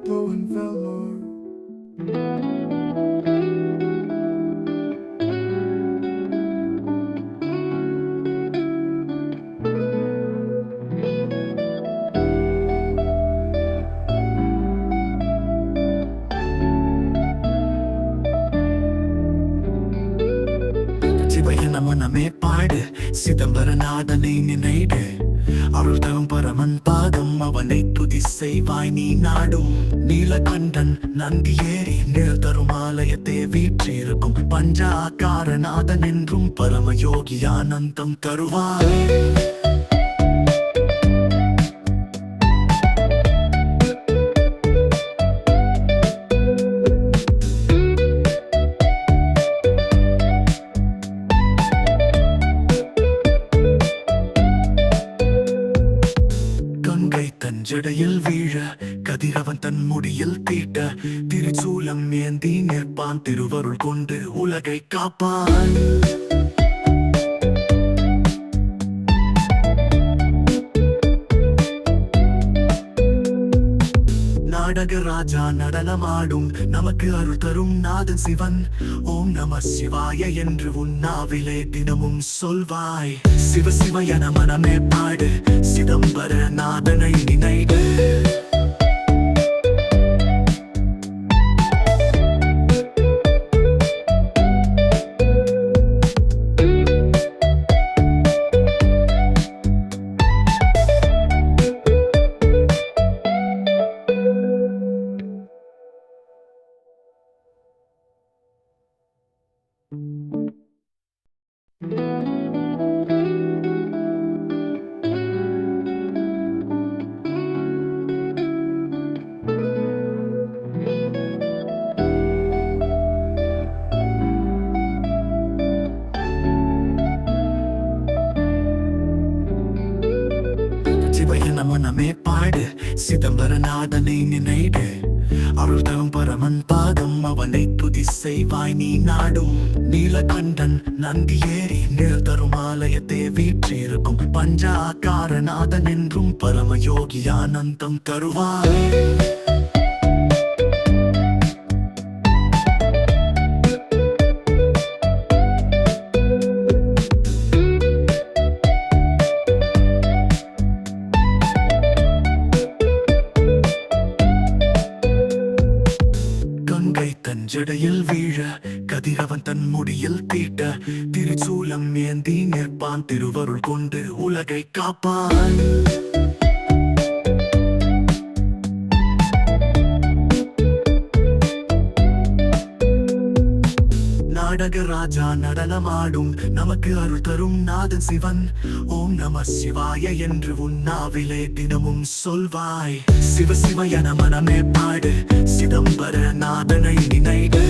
Hohenfeller. சிவையன மனமே பாடு சிதம்பரநாதனை நினைடு அருள் தரும் பரமன் பாதம் அவனை செய்வாய் நீ நாடும். நீலகண்டன் நந்தி ஏறி நேர் தரும் ஆலயத்தை வீற்றிருக்கும். பஞ்சாக்காரநாதன் என்றும் பரமயோகி ஆனந்தம் தருவாய் கங்கை தன் ஜடையில் வீழ கதிரவன் தன் முடியில் தீட்ட திருச்சூலம் ஏந்தி நிற்பான் திருவருள் கொண்டு உலகை காப்பான். நாடக ராஜா நடனமாடும். நமக்கு அருள் தரும் நாதன் சிவன். ஓம் நம சிவாய என்று உன்னாவிலே தினமும் சொல்வாய். சிவ சிவ என மனமே பாடு. சிதம்பர நாதனை நினைடு சமணமே பாடு. சிதம்பரநாதனை நினைடு. அருள் தரும் பரமன் பாதம் அவனை துதி செய்வாய் நீ நாடும். நீலகண்டன் நந்தி ஏறி நிழல் தரும் ஆலயத்தை வீற்றிருக்கும். பஞ்சாக்காரநாதன் என்றும் பரம யோகி ஆனந்தம் தருவாய். தன் ஜடையில் வீழ கதிரவன் தன் முடியில் தீட்ட திருச்சூலம் ஏந்தி நிற்பான் திருவருள் கொண்டு உலகை காப்பான். நாடக ராஜா நடனமாடும். நமக்கு அருள் தரும் நாதன் சிவன். ஓம் நம சிவாய என்று உன்னாவிலே தினமும் சொல்வாய். சிவ சிவ என மனமே பாடு. சிதம்பர நாதனை நினைடு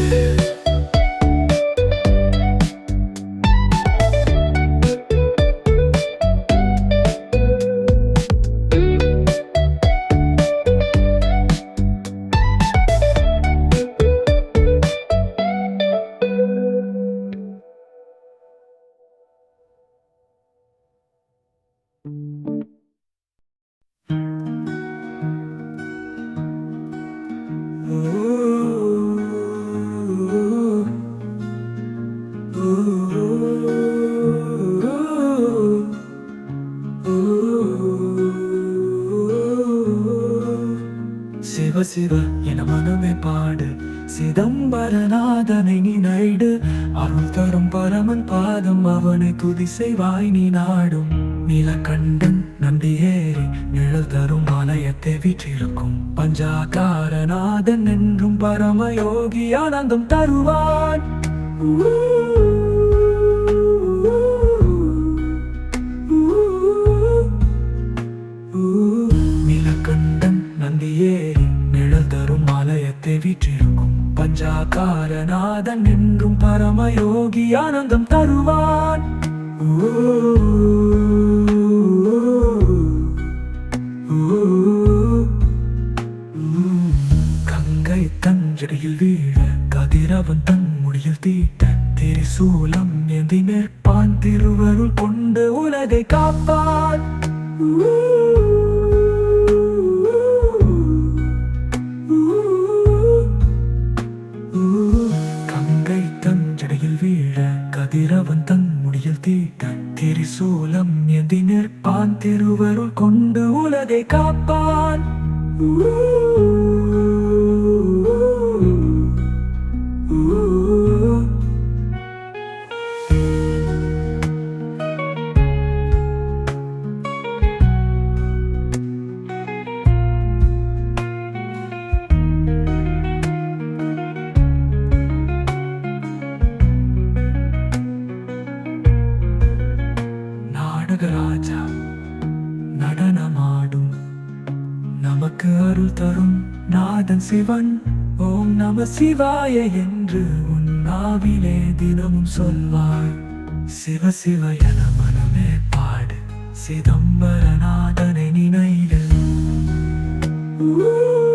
சிவ என மனமே பாடு. சிதம்பரநாதனை நீ நைடு அருள் தரும் பரமன் பாதம் அவனை துதி செய்வாய் நீ நாடும். நீலகண்டன் நந்தி ஏறி நிழல் தரும் ஆலயத்தை வீற்றிருக்கும். பஞ்சாகாரநாதன் என்றும் பரம யோகி ஆனந்தம் தருவான். வீற்றிருக்கும் என்றும் பரமயோகி ஆனந்தம் தருவான். நமக்கு அருள் தரும் நாதன் சிவன். ஓம் நம சிவாய என்று உன் நாவிலே தினமும் சொல்வாய். சிவ சிவ என மனமே பாடு. சிதம்பரநாதனை நினைடு ஊ,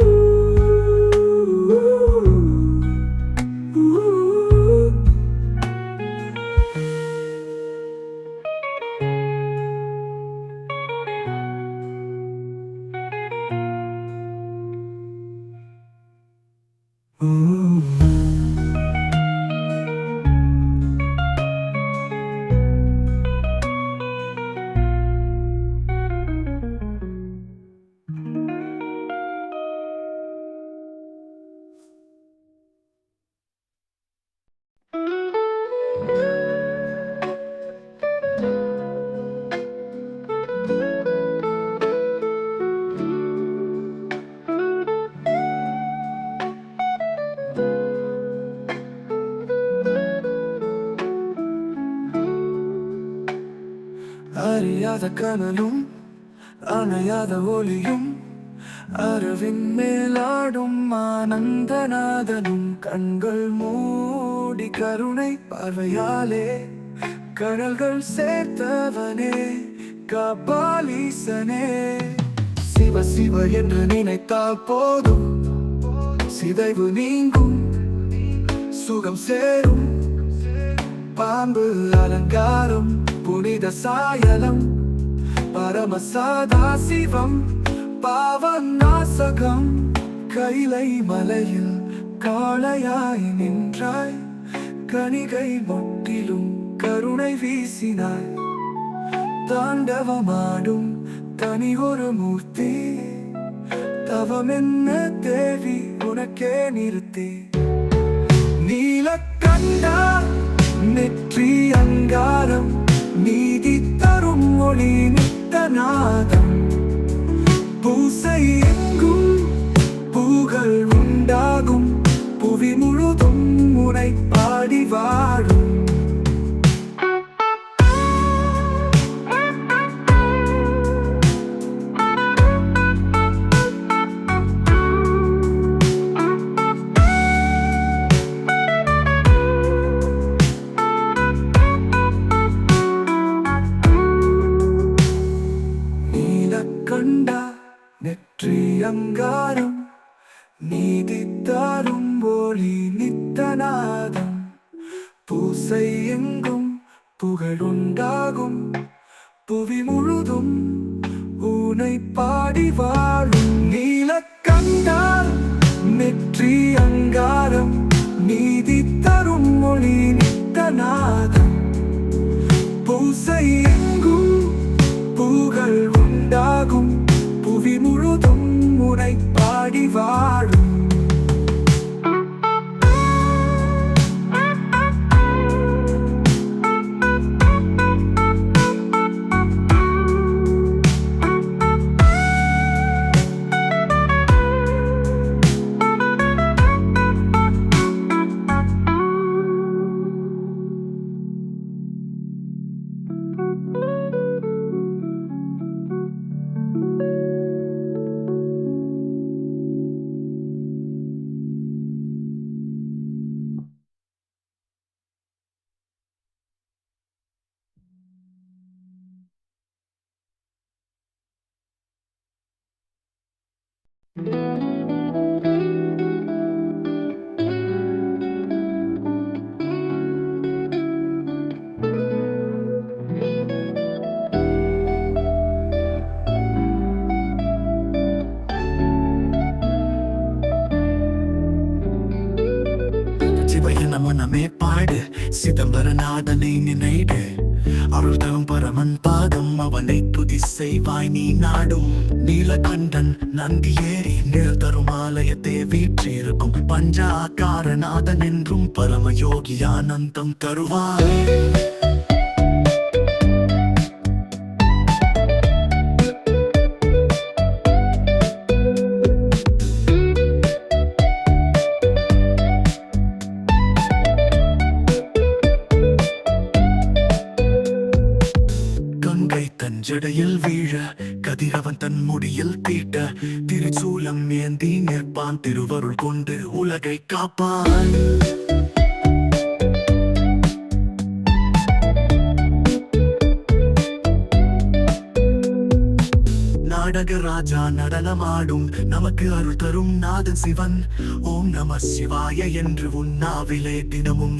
அறியாத கனலும் அணையாத ஒளியும் அருவின் மேலாடும் ஆனந்தநாதனும் கண்கள் மூடி கருணை பார்வையாலே கடல்கள் சேர்த்தவனே காப்பாலீசனே சிவ சிவ என்று நினைத்தால் போதும் சிதைவு நீங்கும் சுகம் சேரும் பாம்பு அலங்காரம் புனித சாயலம் பரமசாதா சிவம் பாவநாசகம். கைலை மலையில் காளையாய் நின்றாய் கணிகை மொட்டிலும் கருணை வீசினாய். தாண்டவமாடும் தனி ஒரு மூர்த்தி தவம் என்ன தேவி உனக்கே நிறுத்தி. நீல கண்டா நெற்றி அங்காரம் நீதி தரும் ஒளி நித்தநாதம் பூசை எங்கும் பூகள் உண்டாகும். புவி முழுதும் உனை முழுதும் உனை பாடி வாழும் நீலக்கண்டா நெற்றி அங்காரம் நீதி தரும் மொழி நித்தநாதம். பூசை எங்கும் புகழ் உண்டாகும். புவி முழுதும் உனை பாடி வாழும் அதனை நினைடு. அருள் தரும் பரமன் பாதம் அவனை துதி செய்வாய் நீ நாடும். நீலகண்டன் நந்தி ஏறி நிழல் தரும் ஆலயத்தை வீற்றிருக்கும். பஞ்சாக்காரநாதன் என்றும் பரம யோகி ஆனந்தம் தருவாய். கங்கை ஜடையில் வீழ கதிரவன் தன் முடியில் தீட்ட திருச்சூலம் ஏந்தி நிற்பான் திருவருள் கொண்டு உலகை காப்பான். நாடக ராஜா நடனமாடும் நமக்கு அருள் தரும் நாதன் சிவன். ஓம் நம சிவாய என்று உன்னாவிலே தினமும்